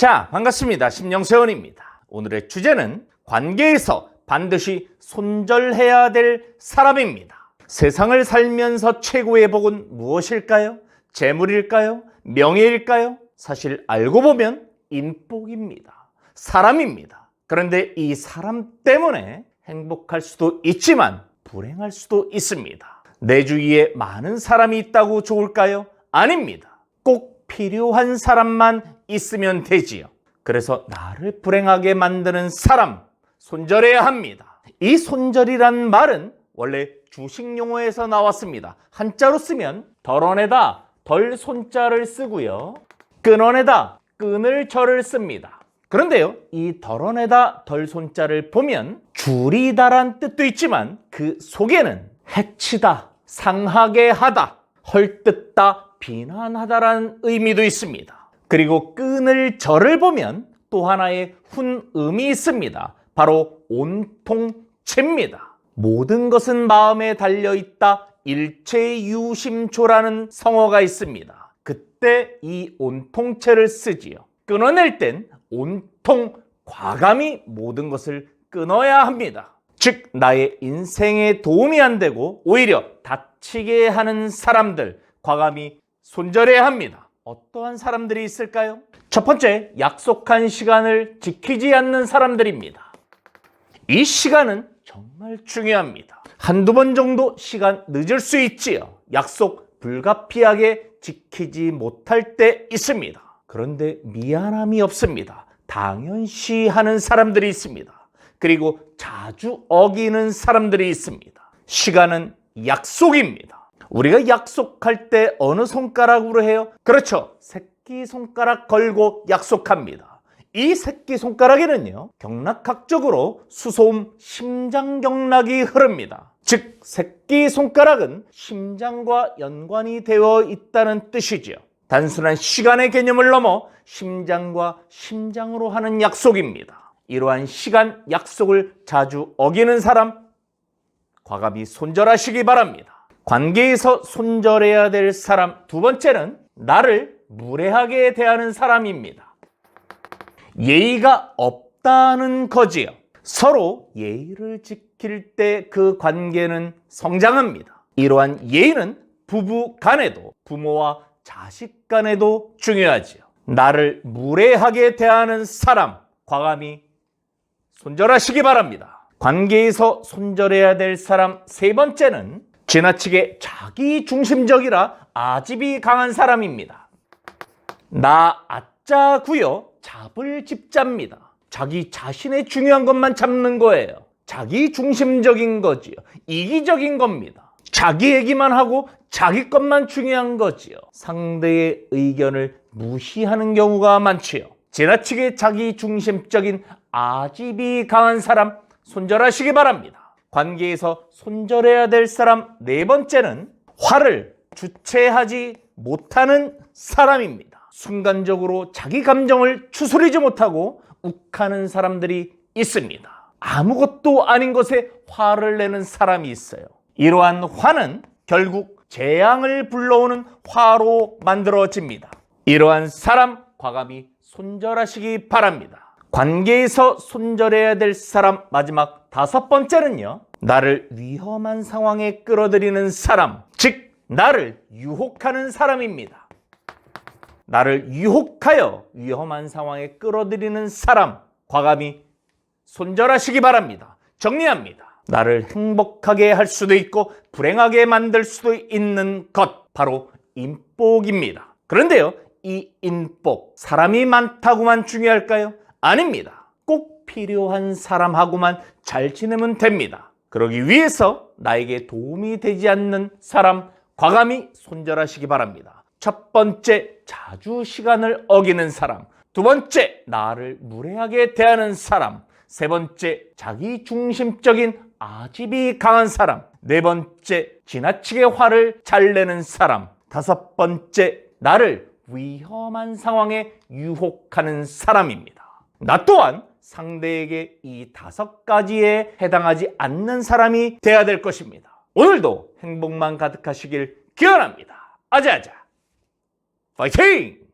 자, 반갑습니다. 심영세원입니다. 오늘의 주제는 관계에서 반드시 손절해야 될 사람입니다. 세상을 살면서 최고의 복은 무엇일까요? 재물일까요? 명예일까요? 사실 알고 보면 인복입니다. 사람입니다. 그런데 이 사람 때문에 행복할 수도 있지만 불행할 수도 있습니다. 내 주위에 많은 사람이 있다고 좋을까요? 아닙니다. 꼭 필요한 사람만 있으면 되지요. 그래서 나를 불행하게 만드는 사람 손절해야 합니다. 이 손절이란 말은 원래 주식 용어에서 나왔습니다. 한자로 쓰면 덜어내다 덜 손자를 쓰고요. 끊어내다 끈을 절을 씁니다. 그런데요, 이 덜어내다 덜 손자를 보면 줄이다란 뜻도 있지만 그 속에는 해치다, 상하게 하다, 헐뜯다, 비난하다라는 의미도 있습니다. 그리고 끈을 절을 보면 또 하나의 훈음이 있습니다. 바로 온통체입니다. 모든 것은 마음에 달려 있다. 일체유심초라는 성어가 있습니다. 그때 이 온통체를 쓰지요. 끊어낼 땐 온통 과감히 모든 것을 끊어야 합니다. 즉 나의 인생에 도움이 안 되고 오히려 다치게 하는 사람들 과감히 손절해야 합니다. 어떠한 사람들이 있을까요? 첫 번째, 약속한 시간을 지키지 않는 사람들입니다. 이 시간은 정말 중요합니다. 한두 번 정도 시간 늦을 수 있지요. 약속 불가피하게 지키지 못할 때 있습니다. 그런데 미안함이 없습니다. 당연시 하는 사람들이 있습니다. 그리고 자주 어기는 사람들이 있습니다. 시간은 약속입니다. 우리가 약속할 때 어느 손가락으로 해요? 그렇죠. 새끼 손가락 걸고 약속합니다. 이 새끼 손가락에는요, 경락학적으로 수소음 심장경락이 흐릅니다. 즉, 새끼 손가락은 심장과 연관이 되어 있다는 뜻이지요. 단순한 시간의 개념을 넘어 심장과 심장으로 하는 약속입니다. 이러한 시간 약속을 자주 어기는 사람, 과감히 손절하시기 바랍니다. 관계에서 손절해야 될 사람 두 번째는 나를 무례하게 대하는 사람입니다. 예의가 없다는 거지요. 서로 예의를 지킬 때 그 관계는 성장합니다. 이러한 예의는 부부 간에도 부모와 자식 간에도 중요하지요. 나를 무례하게 대하는 사람 과감히 손절하시기 바랍니다. 관계에서 손절해야 될 사람 세 번째는 지나치게 자기 중심적이라 아집이 강한 사람입니다. 나 아짜구요 잡을 집잡니다. 자기 자신의 중요한 것만 잡는 거예요. 자기 중심적인 거지요. 이기적인 겁니다. 자기 얘기만 하고 자기 것만 중요한 거지요. 상대의 의견을 무시하는 경우가 많지요. 지나치게 자기 중심적인 아집이 강한 사람 손절하시기 바랍니다. 관계에서 손절해야 될 사람 네 번째는 화를 주체하지 못하는 사람입니다. 순간적으로 자기 감정을 추스리지 못하고 욱하는 사람들이 있습니다. 아무것도 아닌 것에 화를 내는 사람이 있어요. 이러한 화는 결국 재앙을 불러오는 화로 만들어집니다. 이러한 사람 과감히 손절하시기 바랍니다. 관계에서 손절해야 될 사람 마지막 다섯 번째는요. 나를 위험한 상황에 끌어들이는 사람, 즉 나를 유혹하는 사람입니다. 나를 유혹하여 위험한 상황에 끌어들이는 사람 과감히 손절하시기 바랍니다. 정리합니다. 나를 행복하게 할 수도 있고 불행하게 만들 수도 있는 것 바로 인복입니다. 그런데요, 이 인복 사람이 많다고만 중요할까요? 아닙니다. 꼭 필요한 사람하고만 잘 지내면 됩니다. 그러기 위해서 나에게 도움이 되지 않는 사람 과감히 손절하시기 바랍니다. 첫 번째, 자주 시간을 어기는 사람. 두 번째, 나를 무례하게 대하는 사람. 세 번째, 자기 중심적인 아집이 강한 사람. 네 번째, 지나치게 화를 잘 내는 사람. 다섯 번째, 나를 위험한 상황에 유혹하는 사람입니다. 나 또한 상대에게 이 다섯 가지에 해당하지 않는 사람이 돼야 될 것입니다. 오늘도 행복만 가득하시길 기원합니다. 아자아자. 파이팅!